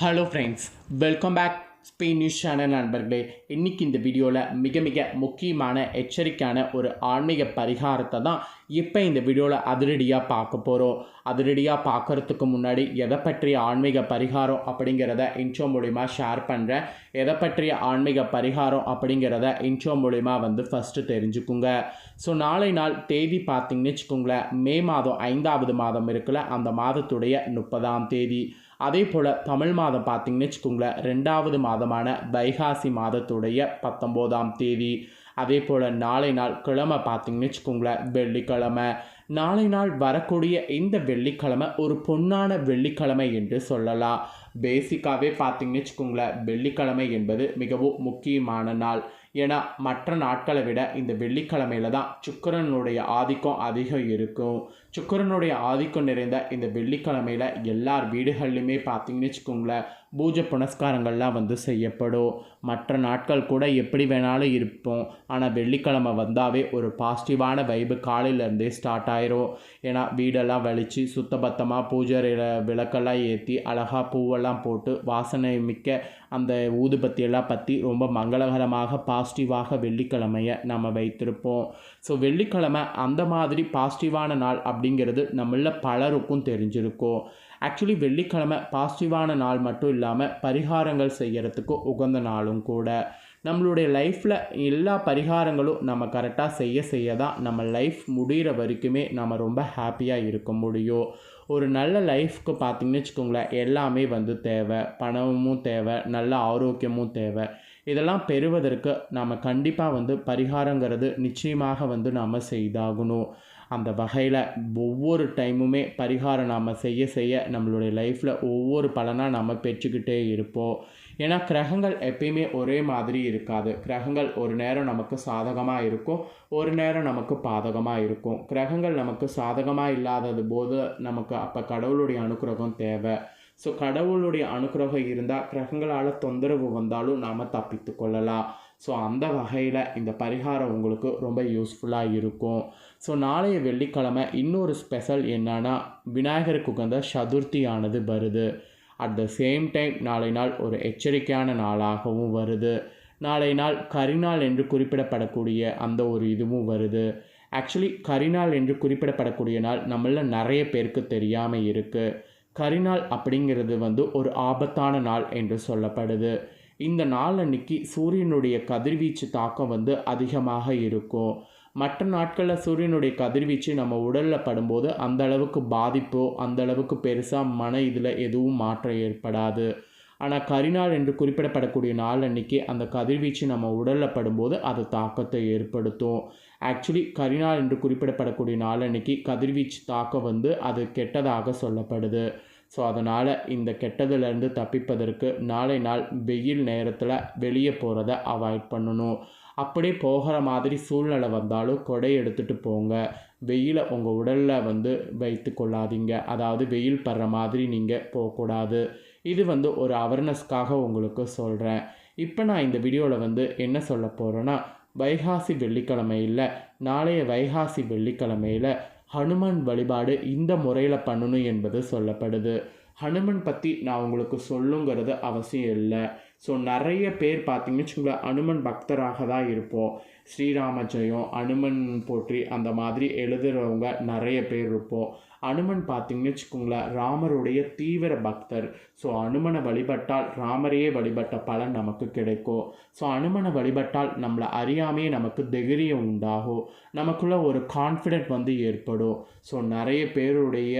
Hello friends welcome back Spain news channel நண்பர்களே. இன்றைக்கி இந்த வீடியோவில் மிக மிக முக்கியமான எச்சரிக்கையான ஒரு ஆன்மீக பரிகாரத்தை தான் இப்போ இந்த வீடியோவில் அதிரடியாக பார்க்க போகிறோம் அதிரடியாக பார்க்குறதுக்கு முன்னாடி எதை பற்றிய ஆன்மீக பரிகாரம் அப்படிங்கிறத இன்ட்ரோ மூலிமா ஷேர் பண்ணுறேன் எதை பற்றிய ஆன்மீக பரிகாரம் அப்படிங்கிறத இன்ட்ரோ மூலிமா வந்து ஃபஸ்ட்டு தெரிஞ்சுக்குங்க. ஸோ நாளை நாள் தேதி பார்த்தீங்கன்னு வச்சுக்கோங்களேன். மே மாதம் ஐந்தாவது மாதம் இருக்குல்ல அந்த மாதத்துடைய முப்பதாம் தேதி. அதே போல் தமிழ் மாதம் பார்த்தீங்கன்னு வச்சுக்கோங்களேன் ரெண்டாவது மாதமான வைகாசி மாதத்துடைய பத்தொம்போதாம் தேதி. அதே போல் நாளை நாள் கிழமை பார்த்தீங்கன்னு வச்சுக்கோங்களேன் வெள்ளிக்கிழமை. நாளை நாள் வரக்கூடிய இந்த வெள்ளிக்கிழமை ஒரு பொன்னான வெள்ளிக்கிழமை என்று சொல்லலாம். பேசிக்காகவே பார்த்திங்கன்னு வச்சுக்கோங்களேன் வெள்ளிக்கிழமை என்பது மிகவும் முக்கியமான நாள். ஏன்னா மற்ற நாட்களை விட இந்த வெள்ளிக்கிழமையில தான் சுக்கரனுடைய ஆதிக்கம் அதிகம் இருக்கும். சுக்கரனுடைய ஆதிக்கம் நிறைந்த இந்த வெள்ளிக்கிழமையில எல்லார் வீடுகள்லையுமே பார்த்தீங்கன்னு வச்சுக்கோங்களேன் பூஜை புனஸ்காரங்கள்லாம் வந்து செய்யப்படும். மற்ற நாட்கள் கூட எப்படி வேணாலும் இருப்போம். ஆனால் வெள்ளிக்கிழமை வந்தாவே ஒரு பாசிட்டிவான வைபு காலையிலேருந்தே ஸ்டார்ட் ஆயிரும். ஏன்னா வீடெல்லாம் வலித்து சுத்தபத்தமாக பூஜை விளக்கெல்லாம் ஏற்றி அழகாக பூவெல்லாம் போட்டு வாசனை மிக்க அந்த ஊதுபத்தியெல்லாம் பற்றி ரொம்ப மங்களகரமாக பாசிட்டிவாக வெள்ளிக்கிழமையை நம்ம வைத்திருப்போம். ஸோ வெள்ளிக்கிழமை அந்த மாதிரி பாசிட்டிவான நாள் அப்படி அப்படிங்கிறது நம்மள பலருக்கும் தெரிஞ்சிருக்கும். ஆக்சுவலி வெள்ளிக்கிழமை பாசிட்டிவான நாள் மட்டும் இல்லாமல் பரிகாரங்கள் செய்கிறதுக்கு உகந்த நாளும் கூட. நம்மளுடைய லைஃப்பில் எல்லா பரிகாரங்களும் நம்ம கரெக்டாக செய்ய செய்ய தான் நம்ம லைஃப் முடிகிற வரைக்குமே நம்ம ரொம்ப ஹாப்பியாக இருக்க முடியும். ஒரு நல்ல லைஃப்க்கு பார்த்திங்கன்னு வச்சுக்கோங்களேன் எல்லாமே வந்து தேவை. பணமும் தேவை நல்ல ஆரோக்கியமும் தேவை. இதெல்லாம் பெறுவதற்கு நம்ம கண்டிப்பாக வந்து பரிகாரங்கிறது நிச்சயமாக வந்து நாம் செய்தாகணும். அந்த வகையில் ஒவ்வொரு டைமுமே பரிகாரம் நாம் செய்ய செய்ய நம்மளுடைய லைஃப்பில் ஒவ்வொரு பலனாக நம்ம பெற்றுக்கிட்டே இருப்போம். ஏன்னா கிரகங்கள் எப்பயுமே ஒரே மாதிரி இருக்காது. கிரகங்கள் ஒரு நேரம் நமக்கு சாதகமாக இருக்கும் ஒரு நேரம் நமக்கு பாதகமாக இருக்கும். கிரகங்கள் நமக்கு சாதகமாக இல்லாதது போது நமக்கு அப்போ கடவுளுடைய அனுக்கிரகம் தேவை. ஸோ கடவுளுடைய அனுக்கிரகம் இருந்தால் கிரகங்களால் தொந்தரவு வந்தாலும் நாம் தப்பித்து கொள்ளலாம். ஸோ அந்த வகையில் இந்த பரிகாரம் உங்களுக்கு ரொம்ப யூஸ்ஃபுல்லாக இருக்கும். ஸோ நாளைய வெள்ளிக்கிழமை இன்னொரு ஸ்பெஷல் என்னன்னா விநாயகருக்கு உகந்த சதுர்த்தியானது வருது. அட் த சேம் டைம் நாளை நாள் ஒரு எச்சரிக்கையான நாளாகவும் வருது. நாளை நாள் கரிநாள் என்று குறிப்பிடப்படக்கூடிய அந்த ஒரு இதுவும் வருது. ஆக்சுவலி கரிநாள் என்று குறிப்பிடப்படக்கூடிய நாள் நம்மள நிறைய பேருக்கு தெரியாமல் இருக்குது கரிநாள் அப்படிங்கிறது வந்து ஒரு ஆபத்தான நாள் என்று சொல்லப்படுது. இந்த நாள் அன்னைக்கு சூரியனுடைய கதிர்வீச்சு தாக்கம் வந்து அதிகமாக இருக்கும். மற்ற நாட்களில் சூரியனுடைய கதிர்வீச்சு நம்ம உடலில் படும்போது அந்த அளவுக்கு பாதிப்போ அந்த அளவுக்கு பெருசாக மன இதில் எதுவும் மாற்றம் ஏற்படாது. ஆனால் கரிநாள் என்று குறிப்பிடப்படக்கூடிய நாள் அன்னைக்கு அந்த கதிர்வீச்சு நம்ம உடலில் படும்போது அது தாக்கத்தை ஏற்படுத்தும். ஆக்சுவலி கரிநாள் என்று குறிப்பிடப்படக்கூடிய நாள் அன்னைக்கு கதிர்வீச்சு தாக்கம் வந்து அது கெட்டதாக சொல்லப்படுது. ஸோ அதனால் இந்த கெட்டதுலேருந்து தப்பிப்பதற்கு நாளை நாள் வெயில் நேரத்தில் வெளியே போகிறத அவாய்ட் பண்ணணும். அப்படியே போகிற மாதிரி சூழ்நிலை வந்தாலும் கொடை எடுத்துகிட்டு போங்க. வெயிலை உங்கள் உடலில் வந்து வைத்து கொள்ளாதீங்க. அதாவது வெயில் படுற மாதிரி நீங்கள் போகக்கூடாது. இது வந்து ஒரு அவேர்னஸ்க்காக உங்களுக்கு சொல்கிறேன் இப்போ நான் இந்த வீடியோவில் வந்து என்ன சொல்ல போகிறேன்னா வைகாசி வெள்ளிக்கிழமையில் நாளைய வைகாசி வெள்ளிக்கிழமையில் ஹனுமான் வழிபாடு இந்த முறையில் பண்ணணும் என்பது சொல்லப்படுது. ஹனுமன் பற்றி நான் உங்களுக்கு சொல்லுங்கிறது அவசியம் இல்லை. ஸோ நிறைய பேர் பார்த்தீங்கன்னு வச்சுக்கோங்களேன் அனுமன் பக்தராக தான் இருப்போம். ஸ்ரீராம ஜெயம் அனுமன் போற்றி அந்த மாதிரி எழுதுகிறவங்க நிறைய பேர் இருப்போம். அனுமன் பார்த்தீங்கன்னு வச்சுக்கோங்களேன் ராமருடைய தீவிர பக்தர். ஸோ அனுமனை வழிபட்டால் ராமரையே வழிபட்ட பலன் நமக்கு கிடைக்கும். ஸோ அனுமனை வழிபட்டால் நம்மளை அறியாமையே நமக்கு தைரியம் உண்டாகும். நமக்குள்ள ஒரு கான்ஃபிடென்ட் வந்து ஏற்படும். ஸோ நிறைய பேருடைய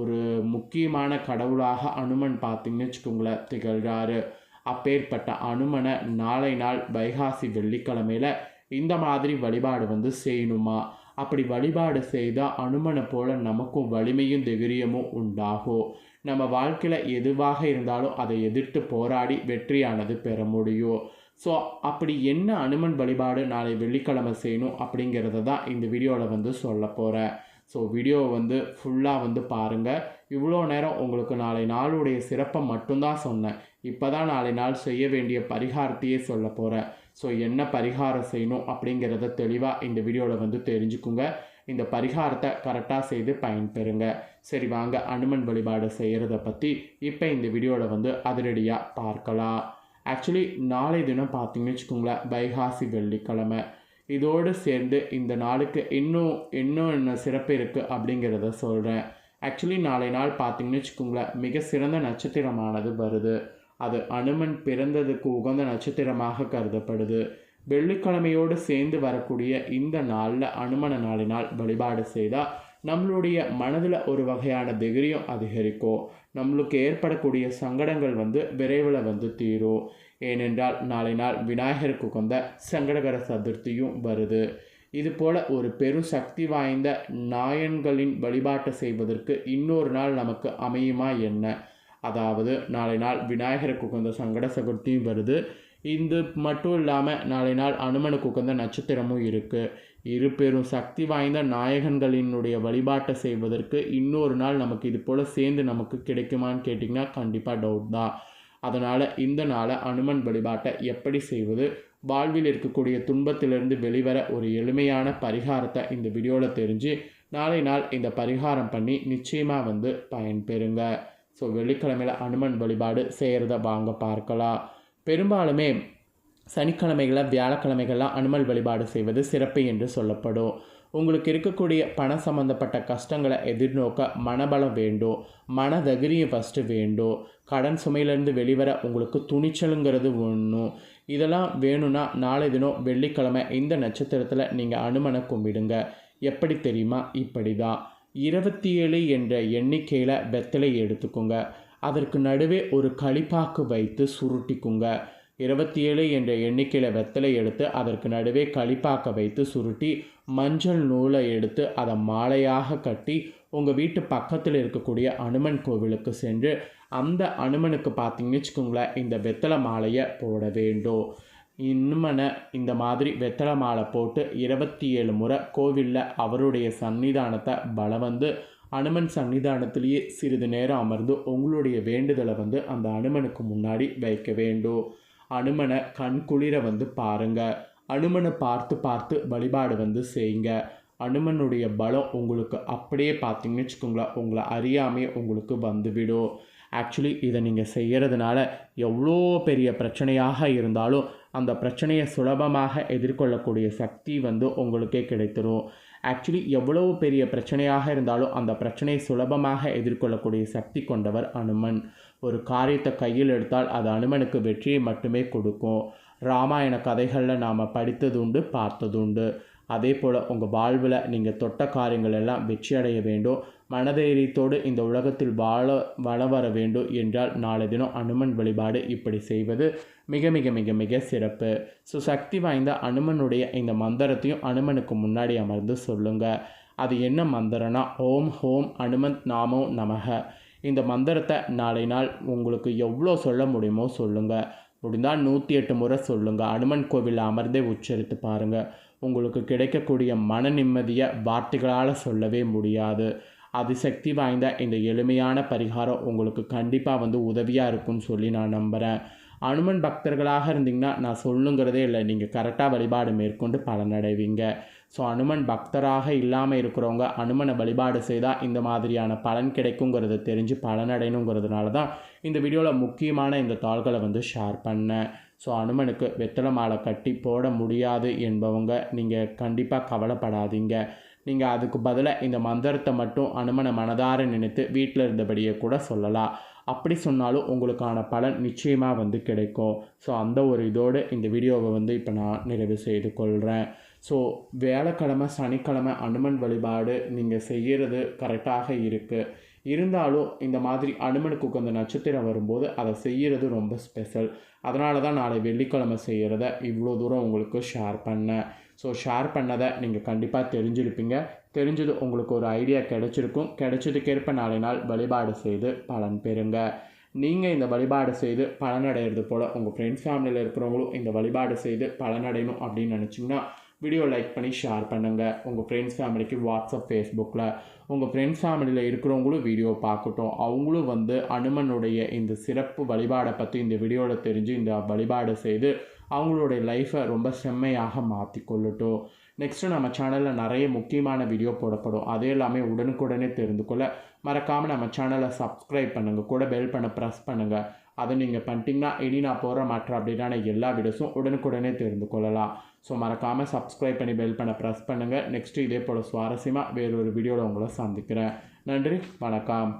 ஒரு முக்கியமான கடவுளாக அனுமன் பார்த்தீங்கன்னு வச்சுக்கோங்களேன் திகழ்கிறாரு அப்பேற்பட்ட அனுமனை நாளை நாள் வைகாசி வெள்ளிக்கிழமையில் இந்த மாதிரி வழிபாடு வந்து செய்யணுமா? அப்படி வழிபாடு செய்தால் அனுமனை போல் நமக்கும் வலிமையும் தைரியமும் உண்டாகும் நம்ம வாழ்க்கையில் எதுவாக இருந்தாலும் அதை எதிர்த்து போராடி வெற்றியானது பெற முடியும் ஸோ அப்படி என்ன அனுமன் வழிபாடு நாளை வெள்ளிக்கிழமை செய்யணும் அப்படிங்கிறத தான் இந்த வீடியோவில் வந்து சொல்ல போகிறேன் ஸோ வீடியோவை வந்து ஃபுல்லாக வந்து பாருங்கள் இவ்வளோ நேரம் உங்களுக்கு நாளை நாளுடைய சிறப்பை மட்டும்தான் சொன்னேன். இப்போ தான் நாளை நாள் செய்ய வேண்டிய பரிகாரத்தையே சொல்ல போகிறேன் ஸோ என்ன பரிகாரம் செய்யணும் அப்படிங்கிறத தெளிவாக இந்த வீடியோவில் வந்து தெரிஞ்சுக்குங்க. இந்த பரிகாரத்தை கரெக்டாக செய்து பயன்பெறுங்க. சரி வாங்க. அனுமன் வழிபாடு செய்கிறத பற்றி இப்போ இந்த வீடியோவில் வந்து அதிரடியாக பார்க்கலாம். ஆக்சுவலி நாளை தினம் பார்த்தீங்கன்னு வச்சுக்கோங்களேன். வைகாசி வெள்ளிக்கிழமை. இதோடு சேர்ந்து இந்த நாளுக்கு இன்னும் இன்னும் என்ன சிறப்பு இருக்குது அப்படிங்கிறத சொல்கிறேன் ஆக்சுவலி நாளை நாள் பார்த்தீங்கன்னு வச்சுக்கோங்களேன் மிக சிறந்த நட்சத்திரமானது வருது. அது அனுமன் பிறந்ததுக்கு உகந்த நட்சத்திரமாக கருதப்படுது. வெள்ளிக்கிழமையோடு சேர்ந்து வரக்கூடிய இந்த நாளில் அனுமன நாளினால் வழிபாடு செய்தால் நம்மளுடைய மனதில் ஒரு வகையான தைரியம் அதிகரிக்கும். நம்மளுக்கு ஏற்படக்கூடிய சங்கடங்கள் வந்து விரைவில் வந்து தீரும். ஏனென்றால் நாளை நாள் விநாயகருக்கு கொண்ட சங்கடகர சதுர்த்தியும் வருது. இதுபோல ஒரு பெரும் சக்தி வாய்ந்த நாயன்களின் வழிபாட்டை செய்வதற்கு இன்னொரு நாள் நமக்கு அமையுமா என்ன? அதாவது நாளை நாள் விநாயகருக்கு உகந்த சங்கட சதுர்த்தியும் வருது. இது மட்டும் இல்லாமல் நாளை நாள் அனுமனுக்கு உகந்த நட்சத்திரமும் இருக்குது இரு பெரும் சக்தி வாய்ந்த நாயகன்களினுடைய வழிபாட்டை செய்வதற்கு இன்னொரு நாள் நமக்கு இது போல் சேர்ந்து நமக்கு கிடைக்குமான்னு கேட்டிங்கன்னா கண்டிப்பாக டவுட் தான். அதனால் இந்த நாளை அனுமன் வழிபாட்டை எப்படி செய்வது? வாழ்வில் இருக்கக்கூடிய துன்பத்திலிருந்து வெளிவர ஒரு எளிமையான பரிகாரத்தை இந்த வீடியோவில் தெரிஞ்சு நாளை நாள் இந்த பரிகாரம் பண்ணி நிச்சயமாக வந்து பயன்பெறுங்க. ஸோ வெள்ளிக்கிழமையில் அனுமன் வழிபாடு செய்கிறத வாங்க பார்க்கலாம். பெரும்பாலுமே சனிக்கிழமைகளில் வியாழக்கிழமைகள்லாம் அனுமல் வழிபாடு செய்வது சிறப்பு என்று சொல்லப்படும். உங்களுக்கு இருக்கக்கூடிய பண சம்மந்தப்பட்ட கஷ்டங்களை எதிர்நோக்க மனபலம் வேண்டும் மன மனதகிரியம் ஃபஸ்ட்டு வேண்டும் கடன் சுமையிலேருந்து வெளிவர உங்களுக்கு துணிச்சலுங்கிறது ஒன்றும் இதெல்லாம் வேணும்னா நாளை தினம் வெள்ளிக்கிழமை இந்த நட்சத்திரத்தில் நீங்கள் அனுமனை கும்பிடுங்க. எப்படி தெரியுமா? இப்படி தான் இருபத்தி ஏழு என்ற எண்ணிக்கையில் வெத்தலை எடுத்துக்கோங்க. அதற்கு நடுவே ஒரு களிப்பாக்கு வைத்து சுருட்டிக்குங்க. இருபத்தி ஏழு என்ற எண்ணிக்கையில் வெத்தலை எடுத்து அதற்கு நடுவே களிப்பாக்க வைத்து சுருட்டி மஞ்சள் நூலை எடுத்து அதை மாலையாக கட்டி உங்கள் வீட்டு பக்கத்தில் இருக்கக்கூடிய அனுமன் கோவிலுக்கு சென்று அந்த அனுமனுக்கு பார்த்தீங்கன்னு வச்சுக்கோங்களேன் இந்த வெத்தலை மாலையை போட வேண்டும். இன்னுமனை இந்த மாதிரி வெத்தலை மாலை போட்டு இருபத்தி ஏழு முறை கோவிலில் அவருடைய சன்னிதானத்தை பலம் வந்து அனுமன் சன்னிதானத்திலேயே சிறிது நேரம் அமர்ந்து உங்களுடைய வேண்டுதலை வந்து அந்த அனுமனுக்கு முன்னாடி வைக்க வேண்டும். அனுமனை கண்குளிர வந்து பாருங்க. அனுமனை பார்த்து பார்த்து வழிபாடு வந்து செய்யுங்க. அனுமனுடைய பலம் உங்களுக்கு அப்படியே பார்த்தீங்கன்னு வச்சுக்கோங்களேன் உங்களை அறியாமே உங்களுக்கு வந்துவிடும். ஆக்சுவலி இதை நீங்கள் செய்கிறதுனால எவ்வளோ பெரிய பிரச்சனையாக இருந்தாலும் அந்த பிரச்சனையை சுலபமாக எதிர்கொள்ளக்கூடிய சக்தி வந்து உங்களுக்கே கிடைத்திடும் ஆக்சுவலி எவ்வளவு பெரிய பிரச்சனையாக இருந்தாலும் அந்த பிரச்சனையை சுலபமாக எதிர்கொள்ளக்கூடிய சக்தி கொண்டவர் அனுமன். ஒரு காரியத்தை கையில் எடுத்தால் அது அனுமனுக்கு வெற்றியை மட்டுமே கொடுக்கும். ராமாயண கதைகளில் நாம் படித்தது உண்டு பார்த்தது உண்டு அதே போல் உங்கள் வாழ்வில் நீங்கள் தொட்ட காரியங்கள் எல்லாம் வெற்றி அடைய வேண்டும். மனதைரியத்தோடு இந்த உலகத்தில் வாழ வள வர வேண்டும் என்றால் நாளை தினம் அனுமன் வழிபாடு இப்படி செய்வது மிக மிக மிக மிக சிறப்பு. ஸோ சக்தி வாய்ந்த அனுமனுடைய இந்த மந்திரத்தையும் அனுமனுக்கு முன்னாடி அமர்ந்து சொல்லுங்கள் அது என்ன மந்திரம்னா ஓம் ஹோம் அனுமந்த் நாமோ நமக. இந்த மந்திரத்தை நாளை நாள் உங்களுக்கு எவ்வளோ சொல்ல முடியுமோ சொல்லுங்கள் முடிந்தால் நூற்றி எட்டு முறை சொல்லுங்கள் அனுமன் கோவிலில் அமர்ந்தே உச்சரித்து பாருங்கள் உங்களுக்கு கிடைக்கக்கூடிய மன நிம்மதியை வார்த்தைகளால் சொல்லவே முடியாது. அதிசக்தி வாய்ந்த இந்த எளிமையான பரிகாரம் உங்களுக்கு கண்டிப்பாக வந்து உதவியாக இருக்கும்னு சொல்லி நான் நம்புகிறேன் அனுமன் பக்தர்களாக இருந்தீங்கன்னா நான் சொல்லுங்கிறதே இல்லை. நீங்கள் கரெக்டாக வழிபாடு மேற்கொண்டு பலனடைவீங்க. ஸோ அனுமன் பக்தராக இல்லாமல் இருக்கிறவங்க அனுமனை வழிபாடு செய்தால் இந்த மாதிரியான பலன் கிடைக்குங்கிறத தெரிஞ்சு பலனடையணுங்கிறதுனால தான் இந்த வீடியோவில் முக்கியமான இந்த தாள்களை வந்து ஷேர் பண்ணேன். ஸோ அனுமனுக்கு வெத்தலை மாலை கட்டி போட முடியாது என்பவங்க நீங்கள் கண்டிப்பாக கவலைப்படாதீங்க. நீங்கள் அதுக்கு பதிலாக இந்த மந்திரத்தை மட்டும் அனுமனை மனதார நினைத்து வீட்டில் இருந்தபடியே கூட சொல்லலாம். அப்படி சொன்னாலும் உங்களுக்கான பலன் நிச்சயமாக வந்து கிடைக்கும். ஸோ அந்த ஒரு இதோடு இந்த வீடியோவை வந்து இப்போ நான் நிறைவு செய்து கொள்கிறேன் ஸோ வேலைக்கிழமை சனிக்கிழமை அனுமன் வழிபாடு நீங்கள் செய்கிறது கரெக்டாக இருக்குது இருந்தாலும் இந்த மாதிரி அனுமனுக்கு உகந்த நட்சத்திரம் வரும்போது அதை செய்கிறது ரொம்ப ஸ்பெஷல் அதனால தான் நாளை வெள்ளிக்கிழமை செய்கிறத இவ்வளோ தூரம் உங்களுக்கு ஷேர் பண்ணேன். ஸோ ஷேர் பண்ணதை நீங்கள் கண்டிப்பாக தெரிஞ்சிருப்பீங்க. தெரிஞ்சது உங்களுக்கு ஒரு ஐடியா கிடைச்சிருக்கும். கிடைச்சதுக்கேற்ப நாளை நாள் வழிபாடு செய்து பலன் பெறுங்க. நீங்கள் இந்த வழிபாடு செய்து பலனடைகிறது போல் உங்கள் ஃப்ரெண்ட்ஸ் ஃபேமிலியில் இருக்கிறவங்களும் இந்த வழிபாடு செய்து பலனடையணும் அப்படின்னு நினச்சிங்கன்னா வீடியோ லைக் பண்ணி ஷேர் பண்ணுங்கள் உங்கள் ஃப்ரெண்ட்ஸ் ஃபேமிலிக்கு வாட்ஸ்அப் ஃபேஸ்புக்கில் உங்கள் ஃப்ரெண்ட்ஸ் ஃபேமிலியில் இருக்கிறவங்களும் வீடியோ பார்க்கட்டும். அவங்களும் வந்து அனுமனுடைய இந்த சிறப்பு வழிபாடை பற்றி இந்த வீடியோவில் தெரிஞ்சு இந்த வழிபாடு செய்து அவங்களுடைய லைஃப்பை ரொம்ப செம்மையாக மாற்றி கொள்ளட்டும். நெக்ஸ்ட்டு நம்ம சேனலில் நிறைய முக்கியமான வீடியோ போடப்படும். அதே எல்லாமே உடனுக்குடனே தெரிந்து கொள்ள மறக்காமல் நம்ம சேனலை சப்ஸ்கிரைப் பண்ணுங்கள் கூட பெல் பண்ண ப்ரெஸ் பண்ணுங்கள் அதை நீங்கள் பண்ணிட்டீங்கன்னா இனி நான் போகிற மற்ற அப்படின்னா எல்லா வீடியோஸும் உடனுக்குடனே தெரிந்து கொள்ளலாம். ஸோ மறக்காமல் சப்ஸ்கிரைப் பண்ணி பெல் பண்ண ப்ரெஸ் பண்ணுங்கள் நெக்ஸ்ட்டு இதே போல் சுவாரஸ்யமாக வேறொரு வீடியோவில் உங்களை சந்திக்கிறேன். நன்றி வணக்கம்.